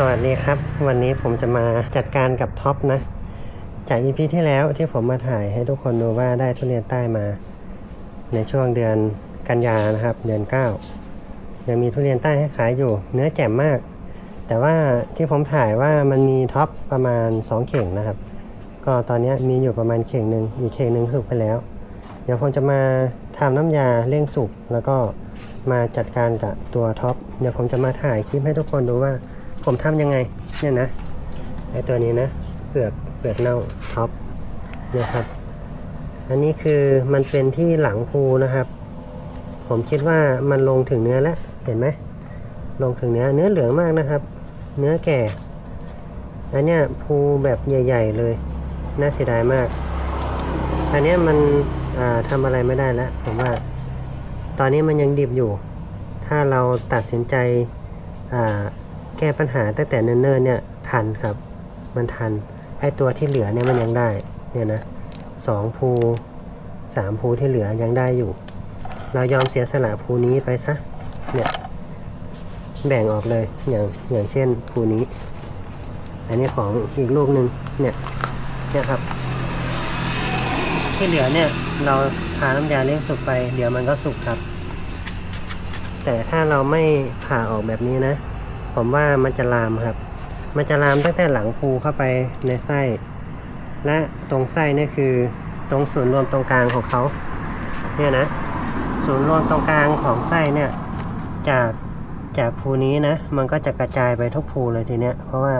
สวัสดีครับ วันนี้ผมจะมาจัดการกับท็อปนะ จากอีพีที่แล้วที่ผมมาถ่ายให้ทุกคนดูว่าได้ทุเรียนใต้มา ในช่วงเดือนกันยานะครับ เดือน 9 ยังมีทุเรียนใต้ให้ขายอยู่ เนื้อแจ่มมาก แต่ว่าที่ผมถ่ายว่ามันมีท็อปประมาณ 2 เข่งนะครับ ก็ตอนนี้มีอยู่ประมาณเข่งหนึ่งอีกเข่งหนึ่งสุกไปแล้ว เดี๋ยวผมจะมาทำน้ำยาเร่งสุกแล้วก็มาจัดการกับตัวท็อปเดี๋ยวผมจะมาถ่ายคลิปให้ทุกคนดูว่า ผมทำยังไง เนี่ยนะไอตัวนี้นะเปลือกเปลือกเน่าท็อปเนี่ยครับ อันนี้คือมันเป็นที่หลังภูนะครับ ผมคิดว่ามันลงถึงเนื้อแล้วเห็นไหมลงถึงเนื้อเนื้อเหลืองมากนะครับ เนื้อแก่อันเนี้ยภูแบบใหญ่ ๆ เลย น่าเสียดายมาก อันเนี้ยมันอ่าทำอะไรไม่ได้แล้ว ผมว่า ตอนนี้มันยังดิบอยู่ ถ้าเราตัดสินใจอ่า แก้ปัญหาตั้งแต่เนิ่นๆเนี่ยทันครับ มันทันไอตัวที่เหลือเนี่ยมันยังได้เนี่ยนะสองภูสามภูที่เหลือยังได้อยู่ เรายอมเสียสละภูนี้ไปซะเนี่ยแบ่งออกเลยอย่างอย่างเช่นภูนี้ อันนี้ของอีกลูกหนึ่งเนี่ยเนี่ยครับ ที่เหลือเนี่ยเราทาน้ำยาเลี้ยงสุกไป เดี๋ยวมันก็สุกครับ แต่ถ้าเราไม่ผ่าออกแบบนี้นะ ผมว่ามันจะลามครับ มันจะลามตั้งแต่หลังภูเข้าไปในไส้ และตรงไส้เนี่ยคือตรงศูนย์รวมตรงกลางของเขาเนี่ยนะศูนย์รวมตรงกลางของไส้เนี่ย จากจากภูนี้นะ มันก็จะกระจายไปทุกภูเลยทีเนี้ยเพราะว่า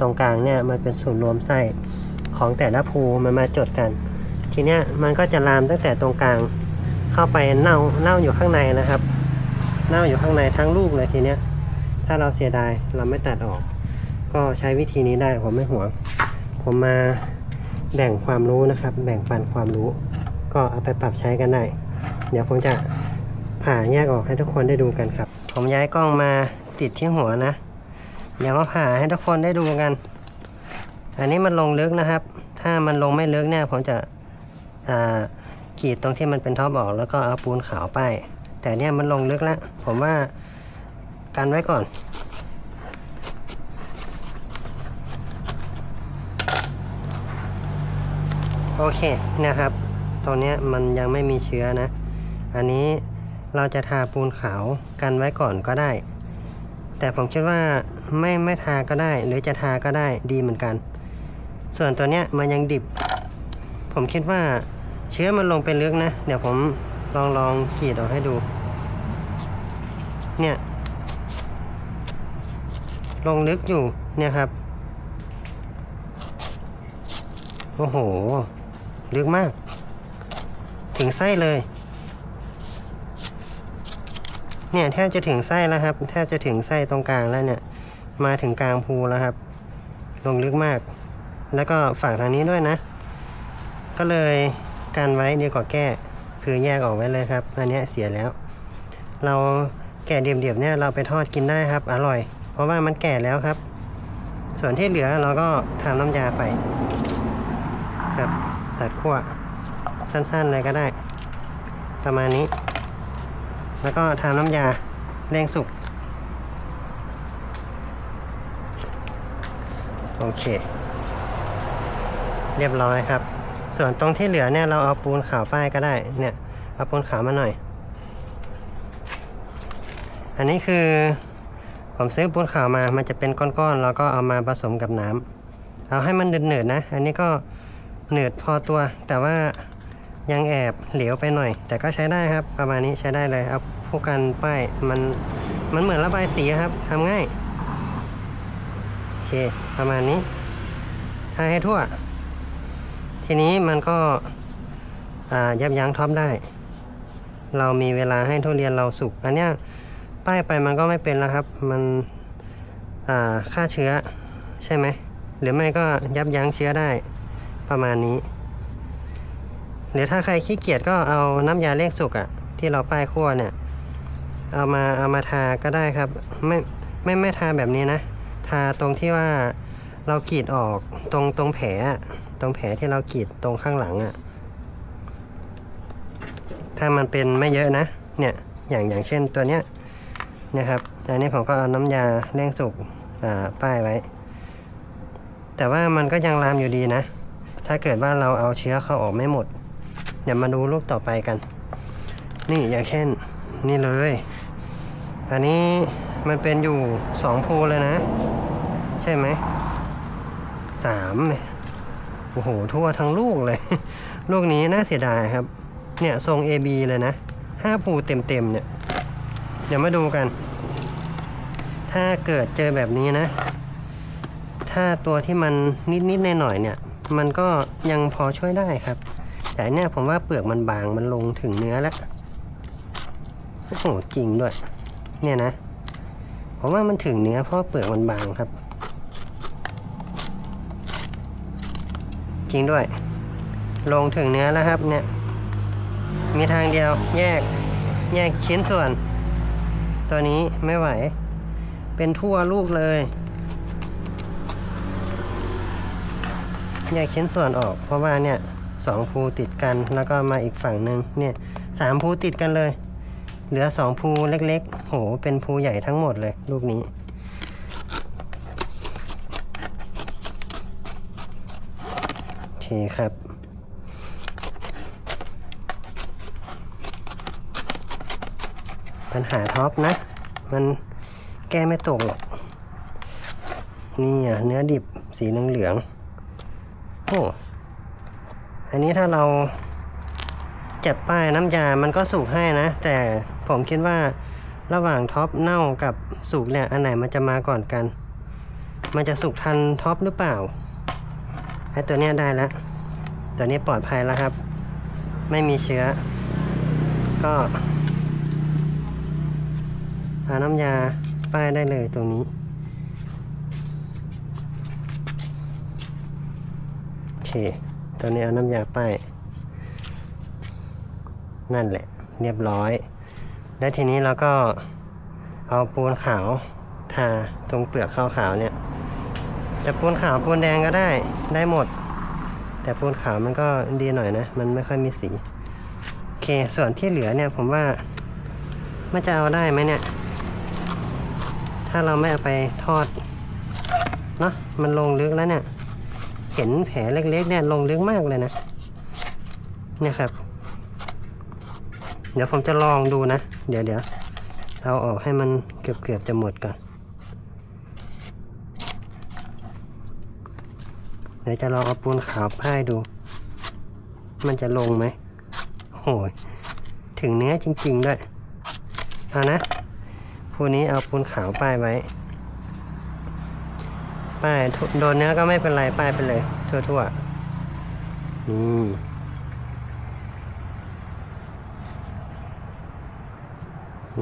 ตรงกลางเนี่ยมันเป็นศูนย์รวมไส้ของแต่ละภูมันมาจดกัน ทีเนี้ยมันก็จะลามตั้งแต่ตรงกลางเข้าไปเน่าเน่าอยู่ข้างในนะครับ เน่าอยู่ข้างในทั้งลูกเลยทีเนี้ย ถ้าเราเสียดายเราไม่ตัดออก ก็ใช้วิธีนี้ได้ผมไม่หวง ผมมาแบ่งความรู้นะครับ แบ่งปันความรู้ ก็เอาไปปรับใช้กันได้ เดี๋ยวผมจะผ่าแยกออกให้ทุกคนได้ดูกันครับ ผมย้ายกล้องมาติดที่หัวนะ เดี๋ยวมาผ่าให้ทุกคนได้ดูกัน อันนี้มันลงลึกนะครับ ถ้ามันลงไม่ลึกเนี่ยผมจะกรีดตรงที่มันเป็นท็อปออก แล้วก็เอาปูนขาวป้ายแต่เนี่ยมันลงลึกแล้วผมว่า กันไว้ก่อน โอเคนะครับตรงเนี้มันยังไม่มีเชื้อนะ อันนี้เราจะทาปูนขาวกันไว้ก่อนก็ได้ แต่ผมคิดว่าไม่ไม่ทาก็ได้ หรือจะทาก็ได้ดีเหมือนกัน ส่วนตัวเนี้ยมันยังดิบ ผมคิดว่าเชื้อมันลงไปลึกนะ เดี๋ยวผมลองลองกรีดออกให้ดู เนี่ย ลงลึกอยู่เนี่ยครับ โอ้โห ลึกมาก ถึงไส้เลย เนี่ยแทบจะถึงไส้แล้วครับ แทบจะถึงไส้ตรงกลางแล้วเนี่ย มาถึงกลางภูแล้วครับ ลงลึกมาก แล้วก็ฝากทางนี้ด้วยนะ ก็เลยกันไว้ดีกว่าแก้ คือแยกออกไว้เลยครับ อันนี้เสียแล้ว เราแก่เดียบๆเนี่ยเราไปทอดกินได้ครับ อร่อย ราะว่ามันแก่แล้วครับ ส่วนที่เหลือเราก็ทำน้ำยาไป ครับ ตัดขั้วสั้นๆเลยก็ได้ ประมาณนี้ แล้วก็ทำน้ำยาเร่งสุกโอเค เรียบร้อยครับ ส่วนตรงที่เหลือเนี่ยเราเอาปูนขาวป้ายก็ได้ เนี่ย เอาปูนขาวมาหน่อย อันนี้คือ ผมซื้อปูนขาวมา มันจะเป็นก้อนๆ แล้วก็เอามาผสมกับน้ำเอาให้มันเหนืดๆนะ อันนี้ก็เหนืดพอตัว แต่ว่ายังแอบเหลวไปหน่อย แต่ก็ใช้ได้ครับ ประมาณนี้ใช้ได้เลยเอาผู้กันป้ายมันมันเหมือนระบายสีครับทำง่าย โอเค ประมาณนี้ทาให้ทั่ว ทีนี้มันก็ยับยั้งท็อปได้ เรามีเวลาให้ทุเรียนเราสุก อันเนี้ย ป้ายไปมันก็ไม่เป็นแล้วครับ มันอ่าฆ่าเชื้อใช่ไหม หรือไม่ก็ยับยั้งเชื้อได้ประมาณนี้ หรือถ้าใครขี้เกียจก็เอาน้ำยาเร่งสุกอะที่เราป้ายคั่วเนี่ย เอามาเอามาทาก็ได้ครับ ไม่ไม่ไม่ทาแบบนี้นะ ทาตรงที่ว่าเรากรีดออกตรงตรงแผลตรงแผลที่เรากรีดตรงข้างหลังอะถ้ามันเป็นไม่เยอะนะ เนี่ยอย่างอย่างเช่นตัวเนี้ย นะครับอันนี้ผมก็เอาน้ำยาเร่งสุกป้ายไว้ แต่ว่ามันก็ยังลามอยู่ดีนะ ถ้าเกิดว่าเราเอาเชื้อเข้าออกไม่หมด เดี๋ยวมาดูลูกต่อไปกัน นี่อย่างเช่นนี่เลย อันนี้มันเป็นอยู่สองภูเลยนะ ใช่ไหมสามเนี่ยโอ้โห ทั่วทั้งลูกเลย ลูกนี้น่าเสียดายครับ เนี่ยทรง AB เลยนะห้าภูเต็มๆเนี่ย เดี๋ยวมาดูกัน ถ้าเกิดเจอแบบนี้นะ ถ้าตัวที่มันนิดๆหน่อยเนี่ย มันก็ยังพอช่วยได้ครับ แต่เนี่ยผมว่าเปลือกมันบางมันลงถึงเนื้อแล้วโอ้โหจริงด้วย เนี่ยนะผมว่ามันถึงเนื้อเพราะเปลือกมันบางครับ จริงด้วย ลงถึงเนื้อแล้วครับเนี่ย มีทางเดียวแยกแยกชิ้นส่วน ตัวนี้ไม่ไหว เป็นทั่วลูกเลยแยากชิ้นส่วนออก เพราะว่าเนี่ยสองภูติดกันแล้วก็มาอีกฝั่งหนึ่งเนี่ยสามภูติดกันเลย เหลือสองภูเล็กๆ โห เป็นภูใหญ่ทั้งหมดเลย ลูกนี้ โอเคครับ ปัญหาท็อปนะ มันแก้ไม่ตกหรอกนี่อะเนื้อดิบสีเหลืองๆโอ้อันนี้ถ้าเราจับป้ายน้ำยา มันก็สุกให้นะ แต่ผมคิดว่าระหว่างท็อปเน่ากับสุกเนี่ย อันไหนมันจะมาก่อนกัน มันจะสุกทันท็อปหรือเปล่า ไอ้ตัวเนี้ยได้แล้ว ตัวนี้ปลอดภัยแล้วครับ ไม่มีเชื้อ ก็ เอาน้ำยาป้ายได้เลยตรงนี้ โอเคตัวนี้เอาน้ำยาป้าย นั่นแหละ เรียบร้อย และทีนี้เราก็เอาปูนขาวทาตรงเปลือกขาวๆเนี่ย จะปูนขาวปูนแดงก็ได้ได้หมด แต่ปูนขาวมันก็ดีหน่อยนะ มันไม่ค่อยมีสี โอเค ส่วนที่เหลือเนี่ยผมว่ามันจะเอาได้ไหมเนี่ย ถ้าเราไม่เอาไปทอดเนาะมันลงลึกแล้วเนี่ย เห็นแผลเล็กๆเนี่ยลงลึกมากเลยนะเนี่ยครับ เดี๋ยวผมจะลองดูนะ เดี๋ยวเดี๋ยวเอาออกให้มันเกือบเกือบๆจะหมดก่อน เดี๋ยวจะลองเอาปูนขาวป้ายดู มันจะลงไหมโอ้ยถึงเนื้อจริง ๆ ด้วย เอานะ ภูนี้เอาปูนขาวป้ายไว้ ป้ายโดนเนื้อก็ไม่เป็นไรป้ายไปเลย ทั่วๆนี่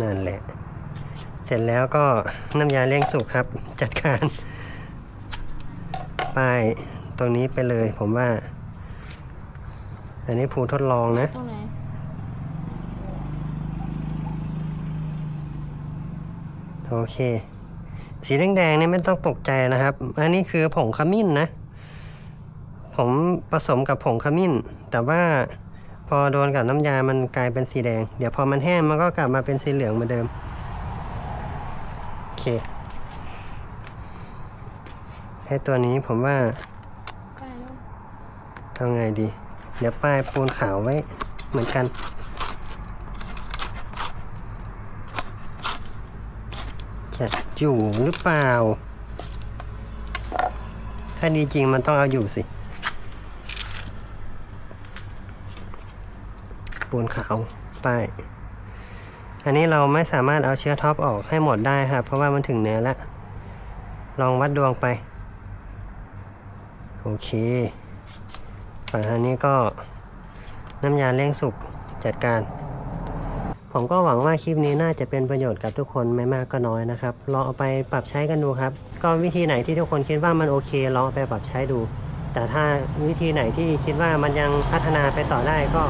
นั่นแหละ เสร็จแล้วก็น้ำยาเลี้ยงสุกครับ จัดการป้ายตรงนี้ไปเลยผมว่า อันนี้ภูทดลองนะตรงไหน โอเค สีแดงๆนี่ไม่ต้องตกใจนะครับ อันนี้คือผงขมิ้นนะ ผมผสมกับผงขมิ้น แต่ว่าพอโดนกับน้ำยามันกลายเป็นสีแดง เดี๋ยวพอมันแห้งมันก็กลับมาเป็นสีเหลืองเหมือนเดิม โอเคไอตัวนี้ผมว่าใกล้แล้วเอาไงดี เดี๋ยวป้ายปูนขาวไว้เหมือนกัน จะอยู่หรือเปล่า ถ้าดีจริงมันต้องเอาอยู่สิ ปูนขาวป้าย อันนี้เราไม่สามารถเอาเชื้อท็อปออกให้หมดได้ครับ เพราะว่ามันถึงเนื้อแล้ว ลองวัดดวงไป โอเค ฝั่งทางนี้ก็น้ำยาเร่งสุกจัดการ ผมก็หวังว่าคลิปนี้น่าจะเป็นประโยชน์กับทุกคนไม่มากก็น้อยนะครับลองเอาไปปรับใช้กันดูครับ ก็วิธีไหนที่ทุกคนคิดว่ามันโอเคลองเอาไปปรับใช้ดู แต่ถ้าวิธีไหนที่คิดว่ามันยังพัฒนาไปต่อได้ก็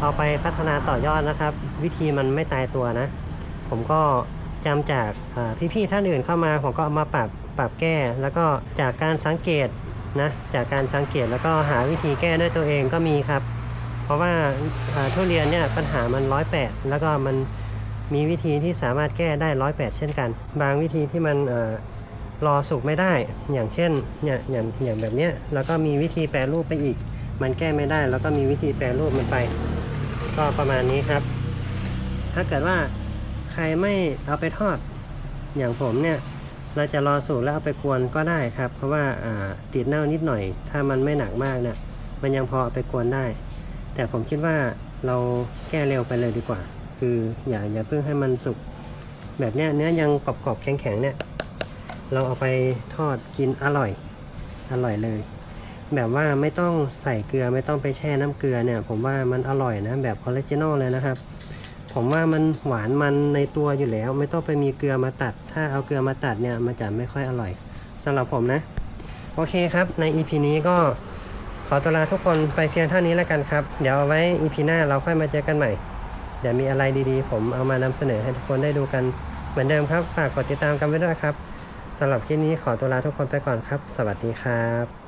เอาไปพัฒนาต่อยอดนะครับ วิธีมันไม่ตายตัวนะ ผมก็จำจากพี่ๆท่านอื่นเข้ามาผมก็เอามาปรับปรับแก้ แล้วก็จากการสังเกตนะจากการสังเกตแล้วก็หาวิธีแก้ด้วยตัวเองก็มีครับ เพราะว่าทุเรียนเนี่ยปัญหามันร้อยแปดแล้วก็มันมีวิธีที่สามารถแก้ได้ร้อยแปดเช่นกัน บางวิธีที่มันเอ่อรอสุกไม่ได้ อย่างเช่นเนี่ยอย่างอย่างแบบเนี้ยแล้วก็มีวิธีแปรรูปไปอีก มันแก้ไม่ได้ แล้วก็มีวิธีแปรรูปมันไป ก็ประมาณนี้ครับ ถ้าเกิดว่าใครไม่เอาไปทอด อย่างผมเนี่ย เราจะรอสุกแล้วเอาไปกวนก็ได้ครับ เพราะว่าอ่าติดเน่านิดหน่อย ถ้ามันไม่หนักมากเนี่ยมันยังพอเอาไปกวนได้ แต่ผมคิดว่าเราแก้เร็วไปเลยดีกว่า คืออย่าอย่าเพิ่งให้มันสุก แบบเนี้ยเนื้อยังกรอบๆแข็งๆเนี่ย เราเอาไปทอดกินอร่อย อร่อยเลย แบบว่าไม่ต้องใส่เกลือไม่ต้องไปแช่น้ำเกลือเนี่ย ผมว่ามันอร่อยนะแบบออริจินอลเลยนะครับ ผมว่ามันหวานมันในตัวอยู่แล้ว ไม่ต้องไปมีเกลือมาตัด ถ้าเอาเกลือมาตัดเนี่ยมันจะไม่ค่อยอร่อยสำหรับผมนะ โอเคครับใน EP นี้ก็ ขอตัวลาทุกคนไปเพียงเท่านี้แล้วกันครับ เดี๋ยวเอาไว้ EP หน้าเราค่อยมาเจอกันใหม่ เดี๋ยวมีอะไรดีๆ ผมเอามานำเสนอให้ทุกคนได้ดูกันเหมือนเดิมครับ ฝากกดติดตามกันไว้ด้วยครับสำหรับคลิปนี้ขอตัวลาทุกคนไปก่อนครับ สวัสดีครับ